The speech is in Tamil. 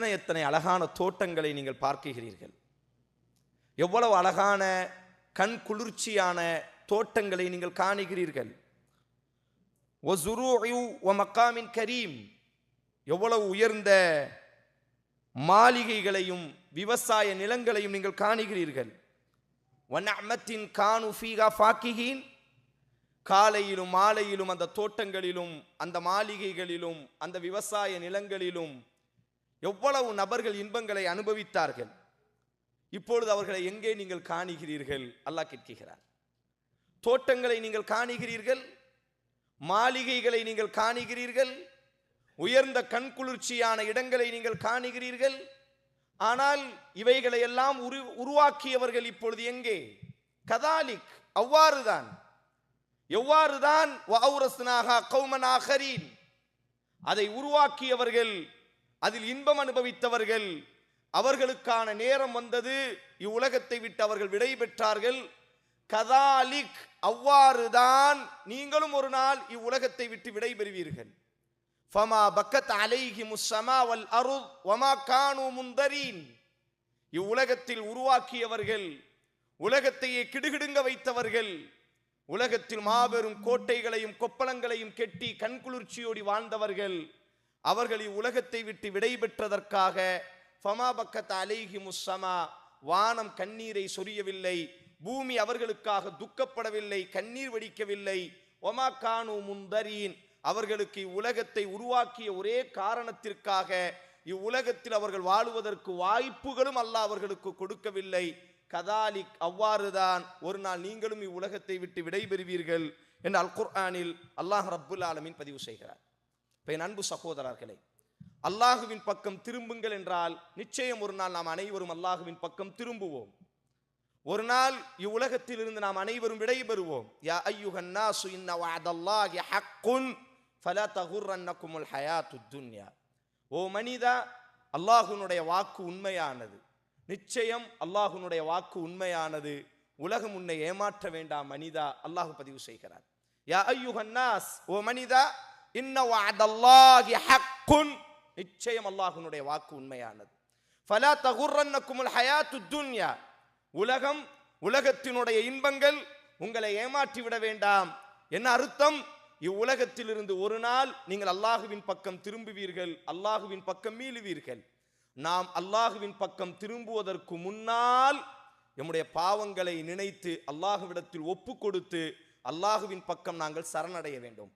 எத்தனை எத்தனை அழகான தோட்டங்களை நீங்கள் பார்க்கிறீர்கள் எவ்வளவு அழகான கண் குளிர்ச்சியான தோட்டங்களை நீங்கள் காணுகிறீர்கள்? மக்காமின் கரீம். எவ்வளவு உயர்ந்த மாளிகைகளையும் விவசாய நிலங்களையும் நீங்கள் காணுகிறீர்கள்? வனஅமத்தின் கானு ஃபீகா ஃபாக்கிஹீன். காலையிலும் மாலையிலும் அந்த தோட்டங்களிலும் அந்த மாளிகைகளிலும் அந்த விவசாய நிலங்களிலும் எவ்வளவு நபர்கள் இன்பங்களை அனுபவித்தார்கள். இப்பொழுது அவர்களை எங்கே நீங்கள் காணுகிறீர்கள்? அல்லாஹ் கேட்கிறார். தோட்டங்களை நீங்கள் காணுகிறீர்கள்? மாளிகைகளை நீங்கள் காணுகிறீர்கள்? உயர்ந்த கண்குளிர்ச்சியான இடங்களை நீங்கள் காணுகிறீர்கள்? ஆனால் இவைகளை எல்லாம் உரு உருவாக்கியவர்கள் இப்பொழுது எங்கே? கதாலிக் அவ்வாறுதான். எவ்வாறுதான் அதை உருவாக்கியவர்கள் அதில் இன்பம் அனுபவித்தவர்கள். அவர்களுக்கான நேரம் வந்தது இவ்வுலகத்தை விட்டு அவர்கள் விடை பெற்றார்கள். கதாலிக் அவ்வாறுதான் நீங்களும் ஒரு நாள் இவ்வுலகத்தை விட்டு விடை பெறுவீர்கள். ஃபமா பக்கத் அலைஹி முஸ்ஸமா வல் அருத் வமா கானு முந்தரீன். இவ்வுலகத்தில் உருவாக்கியவர்கள் உலகத்தையே கிடுகிடுங்க வைத்தவர்கள் உலகத்தில் மாபெரும் கோட்டைகளையும் கொப்பளங்களையும் கெட்டி கண்குளிர்ச்சியோடி வாழ்ந்தவர்கள். அவர்கள் இவ்வுலகத்தை விட்டு விடை பெற்றதற்காக ஃபமா பக்கத் அலைஹி முஸ்ஸமா வானம் கண்ணீரை சொரியவில்லை பூமி அவர்களுக்காக துக்கப்படவில்லை கண்ணீர் வடிக்கவில்லை ஒமா கானு முந்தரீன் அவர்களுக்கு இவ்வுலகத்தை உருவாக்கிய ஒரே காரணத்திற்காக இவ்வுலகத்தில் அவர்கள் வாழுவதற்கு வாய்ப்புகளும் அல்லாஹ் அவர்களுக்கு கொடுக்கவில்லை. கதாலிக் அவ்வாறுதான். ஒரு நாள் நீங்களும் இவ்வுலகத்தை விட்டு விடைபெறுவீர்கள் என்று அல் குர்ஆனில் அல்லாஹ் ரப்புல் ஆலமின் பதிவு செய்கிறார். இப்போ என் அன்பு சகோதரர்களே அல்லாஹுவின் பக்கம் திரும்புங்கள் என்றால் நிச்சயம் ஒரு நாள் நாம் அனைவரும் அல்லாஹுவின் பக்கம் திரும்புவோம். ஒரு நாள் இவ்வுலகத்திலிருந்து நாம் அனைவரும் விடைபெறுவோம். யா ஐயுஹன் நாசு இன்ன ஹக்குன் ஃபலா தகுர்ரன்னக்குமுல் ஹயாத்துத் துன்யா. ஓ மனிதா அல்லாஹுனுடைய வாக்கு உண்மையானது. நிச்சயம் அல்லாஹுனுடைய வாக்கு உண்மையானது. உலகம் உன்னை ஏமாற்ற வேண்டாம் மனிதா அல்லாஹ் பதிவு செய்கிறார். யா ஐயுகன்னாஸ் ஓ மனிதா இன்ன ஹக்குன். நிச்சயம் அல்லாஹுனுடைய வாக்கு உண்மையானது. ஃபலா தகுர்ரன்னக்குமுல் ஹயாத்துத் துன்யா. உலகம் உலகத்தினுடைய இன்பங்கள் உங்களை ஏமாற்றி விட வேண்டாம். என்ன அர்த்தம்? இவ்வுலகத்திலிருந்து ஒரு நாள் நீங்கள் அல்லாஹுவின் பக்கம் திரும்புவீர்கள் அல்லாஹுவின் பக்கம் மீளுவீர்கள். நாம் அல்லாஹுவின் பக்கம் திரும்புவதற்கு முன்னால் நம்முடைய பாவங்களை நினைத்து அல்லாஹுவிடத்தில் ஒப்பு கொடுத்து அல்லாஹுவின் பக்கம் நாங்கள் சரணடைய வேண்டும்.